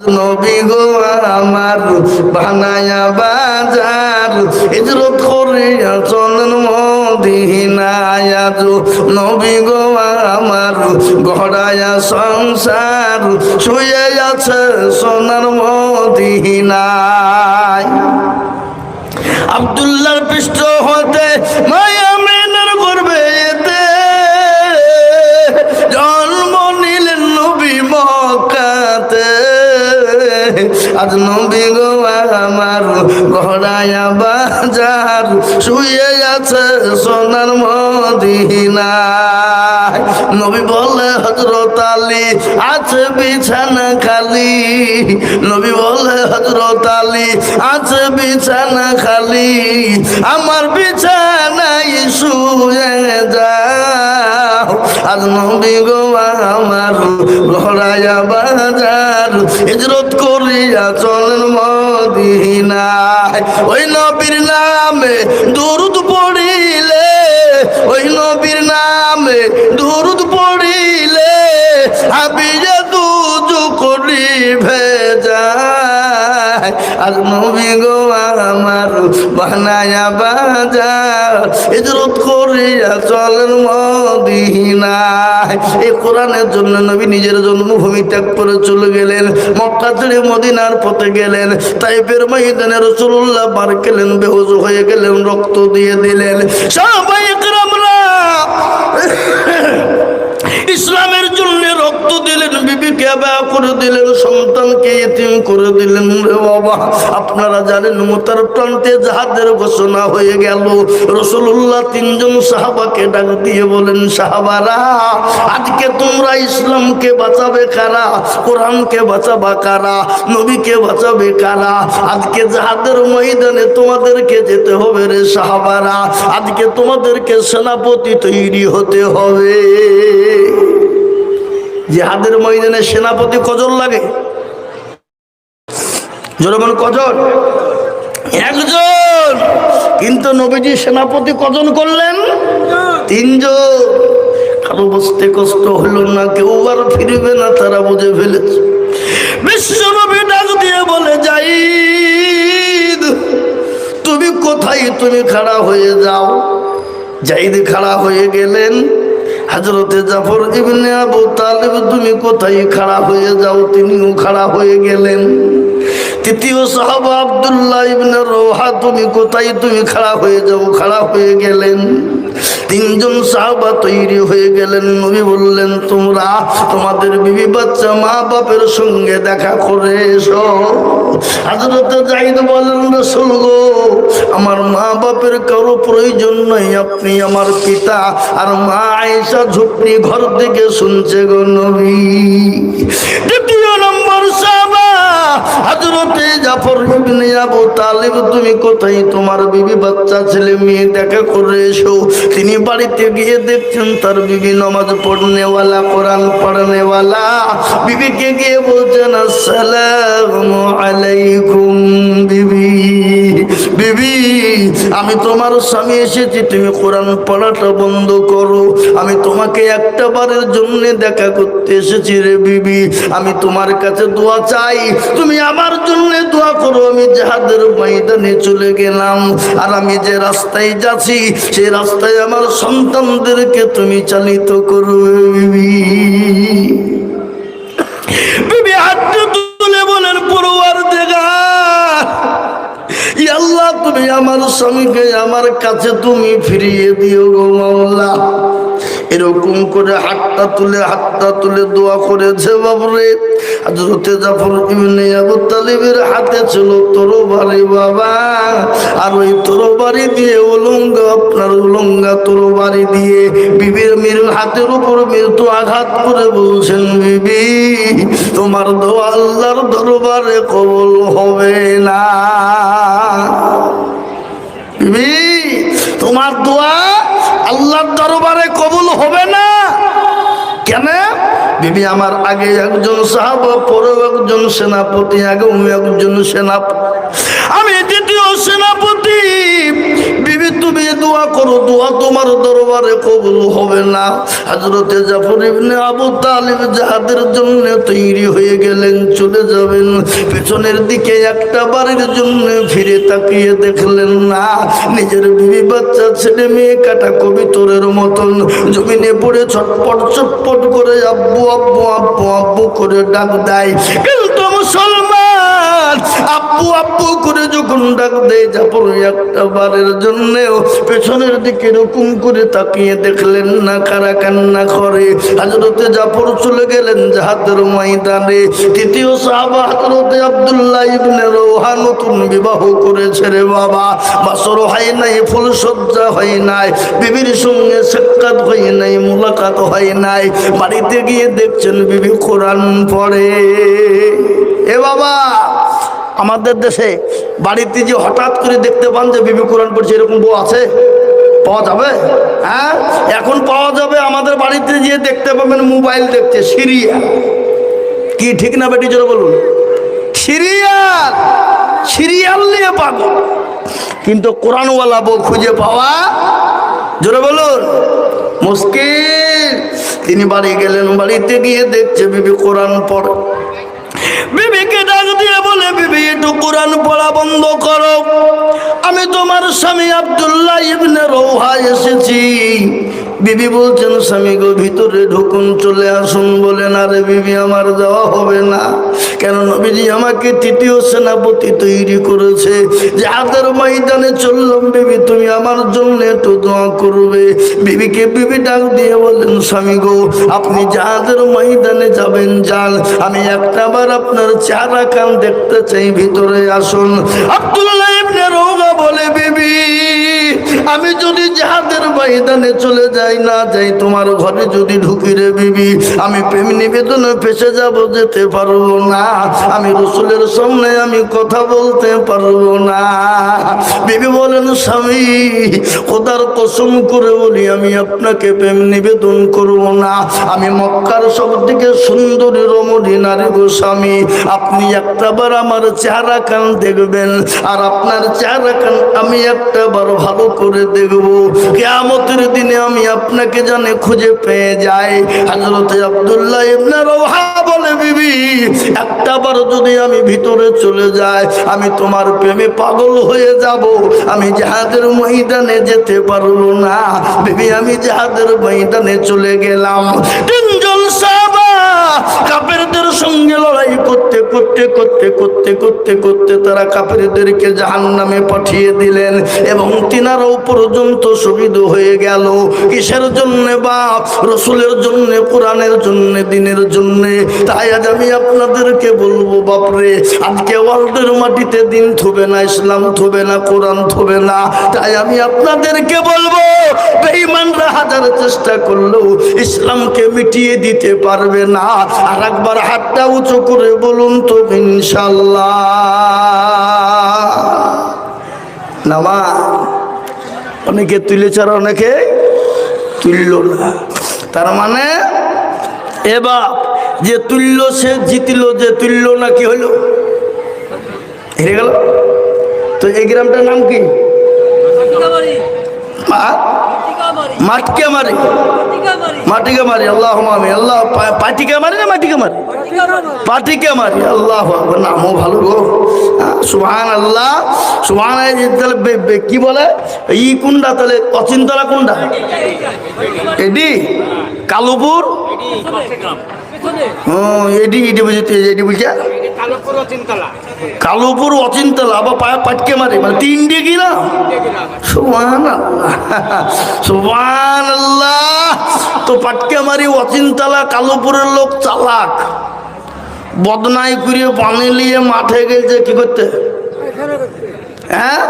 নবী গো আমার বানায়া বাজার। হিজরত করিয়া চলেন মদিনায় আজ। নবী গো আমার গড়ায়া সংসার। শুয়ে আছে সোনার মদিনায়। আব্দুল্লাহর পৃষ্ঠ হতে আজ নবী গো আমার ঘোড়ায়া বাজার, শুয়ে আছে সোনার মদিনায়। নবী বলে হজরত আলী আছে বিছানা খালি। নবী বলে হজরত আলী আছে বিছানা খালি। আমার বিছানায় শুয়ে যাও আজ নবী গো আমার ঘোড়ায়া বাজার, হিজরত করিয়া চলেন মদিনায়। ওই নবীর নামে দরুদ পড়িলে, ওই নবীর নামে দরুদ পড়িলে হাবিজে দুজু করি ভেজায়। আর নবী গো আমার বানায়া বাজার, হিজরত করিয়া চলেন মদিনায়। কোরআনের জন্য নবী নিজের জন্মভূমি ত্যাগ করে চলে গেলেন, মক্কা ছেড়ে মদিনার পথে গেলেন। তাইপের ময়দানে রসুল্লাহ বার গেলেন বেহজ হয়ে গেলেন, রক্ত দিয়ে দিলেন। সবাই ইসলামের জন্য বিবিকে করে দিলেন, সন্তানকে ইতিম করে দিলেন রে বাবা। আপনারা জানেন মোতার প্রান্তে যাহাদের ঘোষণা হয়ে গেল। রসুল্লাহ তিনজন সাহাবাকে ডাক দিয়ে বলেন, সাহাবারা, আজকে তোমরা ইসলামকে বাঁচাবে কারা? কোরআনকে বাঁচাবা কারা? নবীকে বাঁচাবে কারা? আজকে যাহাদের ময়দানে তোমাদেরকে যেতে হবে রে সাহাবারা। আজকে তোমাদেরকে সেনাপতি তৈরি হতে হবে। জিহাদের ময়দানে সেনাপতি কজন লাগে? জনগণ কজন একজন। কিন্তু নবীজি সেনাপতি কজন করলেন? তিনজন। কারও বসতে কষ্ট হলো না, কেউ আর ফিরবে না, তারা বুঝে ফেলেছে। বিশ্ব নবী ডাক দিয়ে বলে যাই তুমি কোথায়? তুমি খাড়া হয়ে যাও। জাইদ খাড়া হয়ে গেলেন। হাজরতে জাফর ইবনে আবু তালেব, তুমি কোথায় খাড়া হয়ে যাও? তিনিও খাড়া হয়ে গেলেন। তৃতীয় সাহাবা আবদুল্লাহ ইবনে রোহা তুমি কোথায়? তুমি খাড়া হয়ে যাও, খাড়া হয়ে গেলেন। তিনজন সাহাবা তৈরি হয়ে গেলেন। নবী বললেন, তোমরা তোমাদের বিবি বাচ্চা মা বাপের সঙ্গে দেখা করে এসো। হাজরতে জাহিদ বলেন গো, আমার মা বাপের কারও প্রয়োজন নাই। আপনি আমার পিতা আর মা আয়েশা ঝুপড়ি ঘর থেকে শুনছে গো নবী। তুমি কোথায়? তোমার বিবি বাচ্চা ছেলে, মেয়ে দেখা করে তিনি বাড়িতে গিয়ে দেখছেন, তার বিবি নামাজ পড়নেওয়ালা, কোরআন পড়নেওয়ালা। বিবিকে গিয়ে বলছেন, আসসালামু আলাইকুম বিবি। বিবি, আমি তোমার স্বামী এসেছি, তুমি কোরআন পড়াটা বন্ধ করো। আমি তোমাকে একটা বারের জন্য দেখা করতে এসেছি রে বিবি। আমি তোমার কাছে দোয়া চাই, তুমি আমার জন্য দোয়া করো। আমি জাহাদের ময়দানে চলে গেলাম, আর আমি যে রাস্তায় যাচ্ছি সেই রাস্তায় আমার সন্তানদেরকে তুমি চালিত করো বিবি। তুমি আমার স্বামীকে আমার কাছে তুমি ফিরিয়ে দিও গো মাওলা। এরকম করে হাতটা তুলে হাতটা তুলে দোয়া করেছে বাবরে। হযরতে জাফর ইবনে আবু তালিবের হাতে ছিল তরবারি বাবা। আর ওই তরবারি দিয়ে উলঙ্গ, আপনার উলঙ্গা তরবারি দিয়ে বিবির মির হাতের উপর মৃত্যু আঘাত করে বলছেন, বিবি, তোমার দোয়া আল্লাহর দরবারে কবল হবে না বিবি তোমার দোয়া আল্লাহর দরবারে কবুল হবে না। কেন? বিবি আমার আগে একজন সাহাব পরেও একজন সেনাপতি আগেও একজন সেনাপতি। দোয়া করো, দোয়া তোমার দরবারে কবুল হবে না। হজরতে জাফর ইবনে আবু তালিব যাহাদের জন্য তৈরি হয়ে গেলেন, চলে যাবেন। পেছনের দিকে একটা বাড়ির জন্য ফিরে তাকিয়ে দেখলেন না, নিজের বিবি বাচ্চা, ছেলে মেয়ে কাটা কবিতরের মতন। জমিনে পড়ে ছটপট ছটপট করে আব্বু আব্বু আব্বু আব্বু করে ডাক দেয় আব্বু আব্বু করে যখন ডাক দেয় জাফর একটা বারের জন্যেও, পেছনের দিকে এরকম করে তাকিয়ে দেখলেন না কারা কান্না করে। হাজরতে জাফর চলে গেলেন জাহাদের ময়দানে। তৃতীয় সাহাবা হাজরতে আব্দুল্লাহ ইবনে রোহা নতুন বিবাহ করেছে রে বাবা। বাসর হয় নাই ফুল সজ্জা হয় নাই, বিবির সঙ্গে সাক্ষাৎ হয় নাই, মুলাকাত হয় নাই। বাড়িতে গিয়ে দেখছেন বিবি কোরআন পড়ে। এ বাবা! আমাদের দেশে বাড়িতে যে হঠাৎ করে দেখতে পান যে বিবি কোরআন পড়ছে, এরকম বউ আছে? পাওয়া যাবে? হ্যাঁ? এখন পাওয়া যাবে আমাদের বাড়িতে গিয়ে দেখতে পাবেন মোবাইল দেখছে, সিরিয়াল। কি ঠিক না বেটি, জোরে বলুন? সিরিয়াল! সিরিয়াল নিয়ে পাগল। কিন্তু কোরআনওয়ালা বউ খুঁজে পাওয়া, জোরে বলুন? মুশকিল। তিনি বাড়ি গেলেন, বাড়িতে গিয়ে দেখছে বিবি কোরআন পড়ে। বিবিকে ডাক দিয়ে বলে, বিবি, একটু কোরআন পড়া বন্ধ করো। আমি তোমার স্বামী আবদুল্লাহ ইবনে রৌহা এসেছি। বিবি বলছেন, স্বামী গো, ভিতরে ঢুকুন, চলে আসুন। বলেন, আরে বিবি, আমার যাওয়া হবে না। কেন নবীজি আমাকে তৃতীয় সেনাপতি তৈরি করেছে। যে হাতের ময়দানে চললাম, বিবি, তুমি আমার জন্য একটু দোয়া করবে। বিবিকে বিবি ডাক দিয়ে বললেন স্বামী গো, আপনি যাহাদের ময়দানে যাবেন, যান। আমি একটা বার আপনার চারা কান দেখতে চাই, ভিতরে আসুন। আব্দুল্লাহ ইবনে রৌগা বলে, বিবি আমি যদি যাহাদের ময়দানে চলে যাই, না যাই, তোমার ঘরে যদি ঢুকি রে বিবি, আমি প্রেম নিবেদনে ফেসে যাব, যেতে পারব না। আমি রসুলের সামনে আমি কথা বলতে পারব না। বিবি বলেন, স্বামী, খোদার কসম করে বলি, আমি আপনাকে প্রেম নিবেদন করব না। আমি মক্কার সব থেকে সুন্দরী রমণী নারী গো স্বামী। আপনি একটা বার আমার চেহারা কান দেখবেন, আর আপনার চেহারা কান আমি একটা বার ভালো করে দেখব। কেয়ামতের দিনে আমি আপনাকে জানে খুঁজে পেয়ে যাই। হজরত আব্দুল্লাহ ইবনে রওহা বলে, বিবি, একটা বার যদি আমি ভিতরে চলে যাই, আমি তোমার প্রেমে পাগল হয়ে যাব। আমি জাহাদের ময়দানে যেতে পারব না। বিবি, আমি জাহাদের ময়দানে চলে গেলাম। লড়াই করতে করতে করতে করতে করতে পাঠিয়ে দিলেন এবং পর্যন্ত হয়ে কিসের বাপ রসুলের কোরআনের দিনের জন্য? তাই আজ আমি আপনাদেরকে বলব, বাপরে, আজকে ওয়ার্ল্ডের মাটিতে দিন থবে না, ইসলাম থবে না, কোরআন থবে না। তাই আমি আপনাদেরকে বলব, বেঈমানরা হাজার চেষ্টা করলেও ইসলামকে মিটিয়ে দিতে পারবে না। আর একবার হাতটা উঁচু করে বলুন তো ইনশাল্লাহ। নামা অনেকে তুলেছে আর অনেকে তুলল না। তার মানে এবার যে তুলল সে জিতল যে তুলল না কি হলো? হেরে গেল। তো এই গ্রামটার নাম কি? মাটকে মারি মাটিকে মারি আল্লাহ মামি আল্লাহ পাটিকে মারি না মাটিকে মারি? পাটিকে মারি। আল্লাহ নামও ভালো গো। সুহান আল্লাহ সুহান কি বলে? ই কোনটা তাহলে অচিন্তলা কোনটা এডি। কালুপুর? হুম এডি এডি বুঝতে এডি বুঝছে কালুপুর অচিন্তলা। আবার পায়ে পাটকে মারি মানে তিন ডিগ্রি না? সুবহান আল্লাহ তো পাটকে মারি অচিন্তলা কালুপুরের লোক চালাক। বদনাই করিয়ে পানি নিয়ে মাঠে গেছে কি করতে। হ্যাঁ?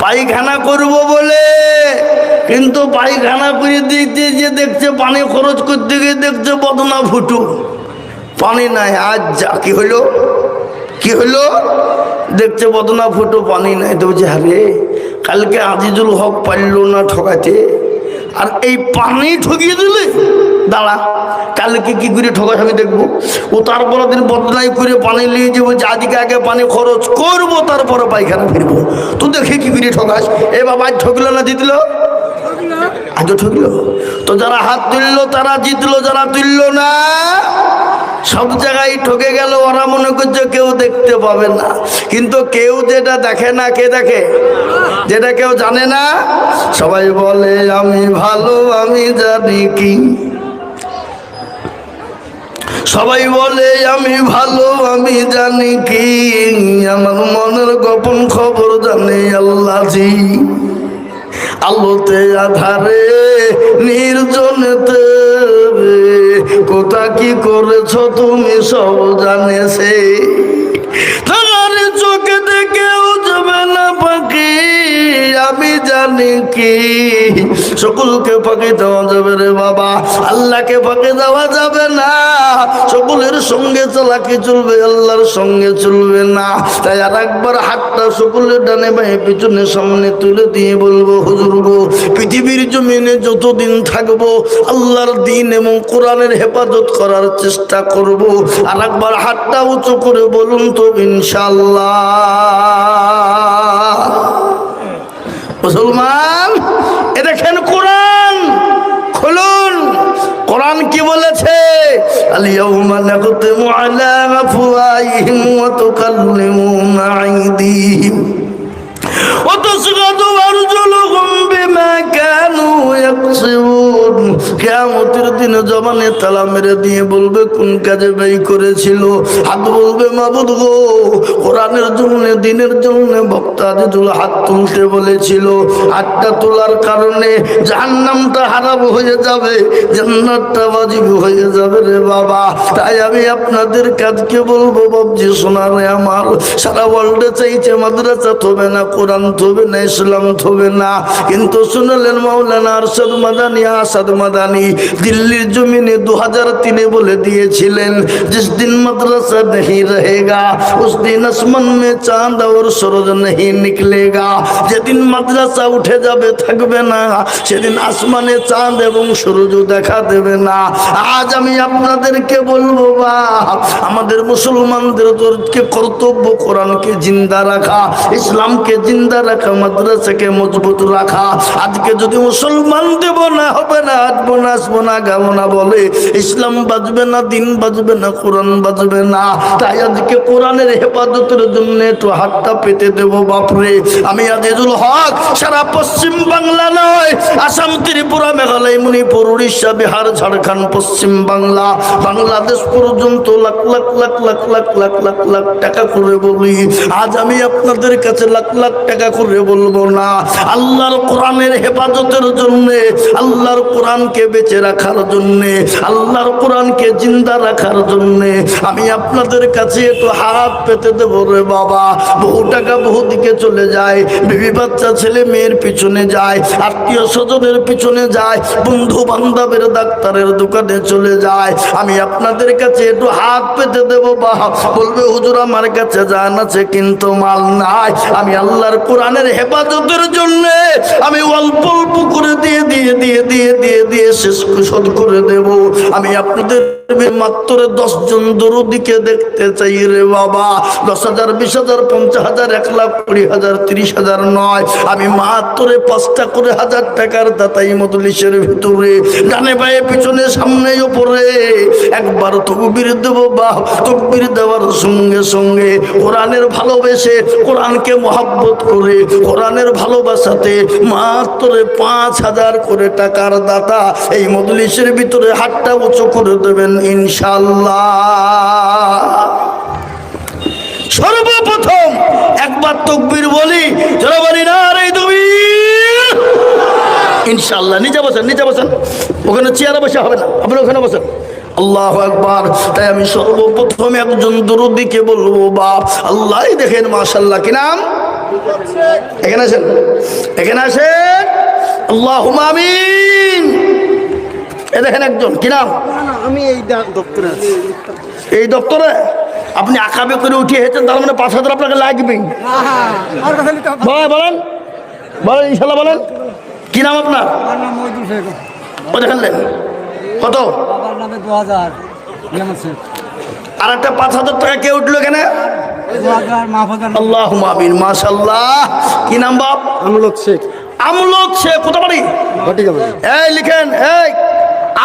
পায়খানা করব বলে। কিন্তু পায়খানা করে দিতে যে দেখছে পানি খরচ করতে গিয়ে দেখছে বদনা ফুটু। পানি নাই, আজ যা, কি হলো? কি হলো? দেখছে বদনা ফুটো, পানি নাই। তো বলছে আরে কালকে আজিজুল হক পারল না ঠকাতে। আর এই পানি ঠকিয়ে দিলে? দাঁড়া, কালকে কি করে ঠকাস আমি দেখব? ও তারপরে দিন বদলাই করে পানি নিয়ে যাব যে আজকে আগে পানি খরচ করব, তারপরে পায়খানা ফিরবো। তুই দেখে কি করে ঠকাস? এ বাবা ঠকলো না, জিতল? আজও ঠকলো তো যারা হাত তুললো, তারা জিতলো, যারা তুললো না, সব জায়গায় ঠকে গেল। ওরা মনে করছে কেউ দেখতে পাবে না। কিন্তু কেউ যেটা দেখে না, কে দেখে? যেটা কেউ জানে না, সবাই বলে, আমি ভালো, আমি জানি কি। সবাই বলে, আমি ভালো, আমি জানি কি। আমার মনের গোপন খবর জানে আল্লাহজি আলোতে আধারে নির্জনেতে কোথা কি করেছ তুমি সব জানেছে। কি সকলকে ফাঁকি দেওয়া যাবে রে বাবা। আল্লাহকে ফাঁকি দেওয়া যাবে না। সকলের সঙ্গে চালাকি চলবে, আল্লাহর সঙ্গে চলবে না। তাই আর একবার হাতটা সকলের ডানে বাঁয়ে পিছনে সামনে তুলে দিয়ে বলব, হুজুর গো, পৃথিবীর জমিনে যতদিন থাকব, আল্লাহর দিন এবং কোরআনের হেফাজত করার চেষ্টা করব। আর একবার হাতটা উঁচু করে বলুন তো ইনশাল্লাহ মুসলমান এ দেখেন কোরআন খুলুন। কোরআন কি বলেছে? আলিয়াউমা নাকতিমু আলা আফওয়াহিহিম বলবে, কোন কাজে দিনের জন্য হাত তুলতে বলেছিল। হাতটা তোলার কারণে হয়ে যাবে বাজিব হয়ে যাবে রে বাবা। তাই আমি আপনাদের কাজকে বলব বাবজি শোনারে আমার। সারা ওয়ার্ল্ডে চাইছে মাদ্রাসা থবে না, কোরআন থবে না, ইসলাম থবে না। কিন্তু তো শুনলেন মাওলানা আরশাদ মাদানি আসাদ মাদানি, দিল্লির জমিনে দু হাজার তিনে বলে দিয়েছিলেন জিস দিন মাদ্রাসা নেই রহেগা উস দিন আসমান মে চাঁদ ওর সরজ নেই নিকলেগা। যেদিন মাদ্রাসা উঠে যাবে থাকবে না, সেদিন আসমানে চাঁদ এবং সূর্য দেখা দেবে না। আজ আমি আপনাদেরকে বলব, বা, আমাদের মুসলমানদের তোরকে কর্তব্য কোরআনকে জিন্দা রাখা, ইসলামকে জিন্দা রাখা, মাদ্রাসাকে মজবুত রাখা আজকে যদি মুসলমান দেব না, হবে না আসব না আসব না, গাবো না বলে। ইসলাম বাজবে না, দিন বাজবে না, কোরআন বাজবে না। তাই আজকে কোরআনের হেফাজতের জন্য একটু হাতটা পেতে দেব, বাপরে। আমি আজিজুল হক, সারা পশ্চিম বাংলা নয়, আসাম, ত্রিপুরা, মেঘালয়, মণিপুর, উড়িষ্যা, বিহার, ঝাড়খণ্ড, পশ্চিম বাংলা। বাংলাদেশ পর্যন্ত লাখ লাখ লাখ লাখ লাখ লাখ লাখ লাখ টাকা করে বলি। আজ আমি আপনাদের কাছে লাখ লাখ টাকা করে বলব না। আল্লাহর কোরআনের হেফাজতের জন্য, আল্লাহর কোরআনকে বেঁচে রাখার জন্য, আল্লাহর কোরআনকে জিন্দা রাখার জন্য, আমি আপনাদের কাছে একটু হাত পেতে দেব রে বাবা। বহু টাকা বহু দিকে চলে যায়, বিবি বাচ্চা, ছেলে মেয়ের পিছনে যায়, আত্মীয় স্বজনের পিছনে যায়, বন্ধু বান্ধবের ডাক্তারের দোকানে চলে যায়। আমি আপনাদের কাছে একটু হাত পেতে দেব বা বলবে, হুজুর, আমার কাছে জান আছে, কিন্তু মাল নাই। আমি আল্লাহর কোরআনের হেফাজতের জন্য, আমি অল্প অল্প করে দিয়ে দিয়ে দিয়ে দিয়ে দিয়ে দিয়ে শেষ শোধ করে দেব। আমি আপনাদের মাত্র দশ জন দরুদিকে দেখতে চাই রে বাবা। দশ হাজার বিশ হাজার পঞ্চাশ হাজার এক লাখ কুড়ি হাজার, তিরিশ হাজার নয়। আমি মাত্র পাঁচটা করে হাজার টাকার দাতাই মদলিশের ভিতরে। ডানে পায়ে, পিছনে, সামনে, ওপরে। একবার তকবির দেবো বা তকবির দেওয়ার সঙ্গে সঙ্গে কোরআনের ভালোবেসে কোরআনকে মহাব্বত করে কোরআনের ভালোবাসাতে মাত্র পাঁচ হাজার করে টাকার দাতা এই মদলিশের ভিতরে হাতটা উঁচু করে দেবেন ইনশাল্লাহ সর্বপ্রথম একবার তকবির বলি যারা বলি না ইনশাল্লাহ নিচে বসেন নিচে বসেন। ওখানে চেয়ারে বসে হবে না, আপনি ওখানে বসেন। আল্লাহ একবার তাই আমি সর্বপ্রথম একজন দরুদিকে বলব, বাপ আল্লাহ দেখেন মাশাল্লাহ কি নাম? এখানে আসেন এখানে আসেন। আল্লাহ আমিন। এ দেখেন একজন কি নাম? আমি এই দপ্তরে এই দপ্তরে? আপনি আঁকাবে করে উঠিয়ে হেঁটেন তার মানে পাঁচ হাজার আপনাকে লাগবেই কথা বলেন বলেন বলেন ইনশাল্লাহ বলেন। কি নাম আপনার? শেখ। কত? আর একটা পাঁচ হাজার টাকা কে উঠল হাজার আল্লাহ মাবিন মাশাল্লাহ কি নাম বাপ? আমলোক শেখ। আমলোক শেখ কোথা বাড়ি? এই লিখেন এই।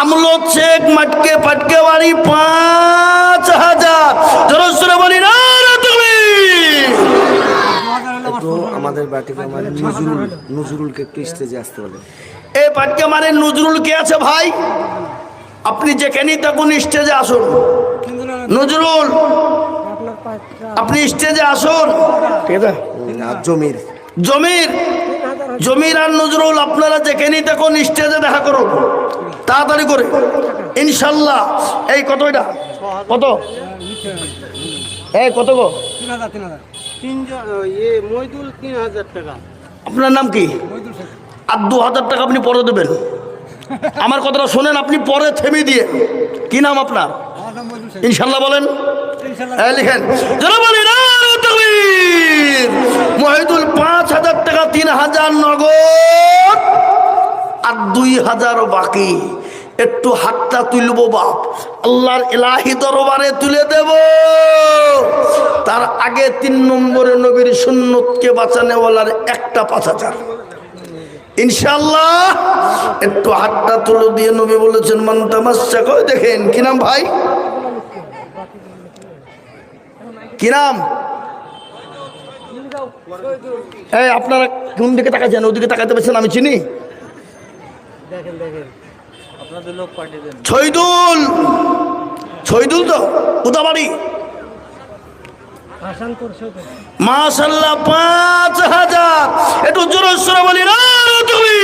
আমলোক শেখ মাটকে পাটকে বাড়ি পাঁচ হাজার জোরসরে বলি না রে তুমি একটু আমাদের বাটিকে আমার নজরুল নজরুলকে একটু স্টেজে আসতে বলে? এই পাটকে মানে নজরুল কে আছে ভাই? আপনি যেখানেই থাকুন স্টেজে আসুন। নজরুল আপনি স্টেজে আসুন। ঠিক আছে। জমির? জমির জমির আর নজরুল আপনারা যেখানেই তখন স্টেজে দেখা করুন। তাড়াতাড়ি করে। ইনশাল্লাহ। এই কত এটা? কত? এই কত গো? আপনার নাম কি? আর দু হাজার টাকা আপনি পরে দেবেন। আমার কথাটা শোনেন আপনি পরে থেমে দিয়ে। কি নাম আপনার? ইনশাল্লাহ বলেন। লিখেন মহিদুল পাঁচ হাজার টাকা তিন হাজার নগদ। আর দুই হাজার বাকি। একটু হাতটা তুলবো বাপ। আল্লাহর এলাহি দরবারে তুলে দেব। তার আগে তিন নম্বরে নবীর সুন্নতকে বাঁচানেওয়ালার একটা হাজার। ইনশাল্লাহ একটু হাতটা তুলে দিয়ে নবী বলেছেন মন্তামাশা করে দেখেন, কি নাম ভাই? কি নাম? আপনারা কোন দিকে তাকাচ্ছেন ওদিকে তাকাতে পারছেন আমি চিনি? দেখেন দেখেন। আপনাদের লোক পাঠিয়ে দেন। তো উদাবাড়ি মাশাল্লাহ পাঁচ হাজার। একটু জোর বলি না তুমি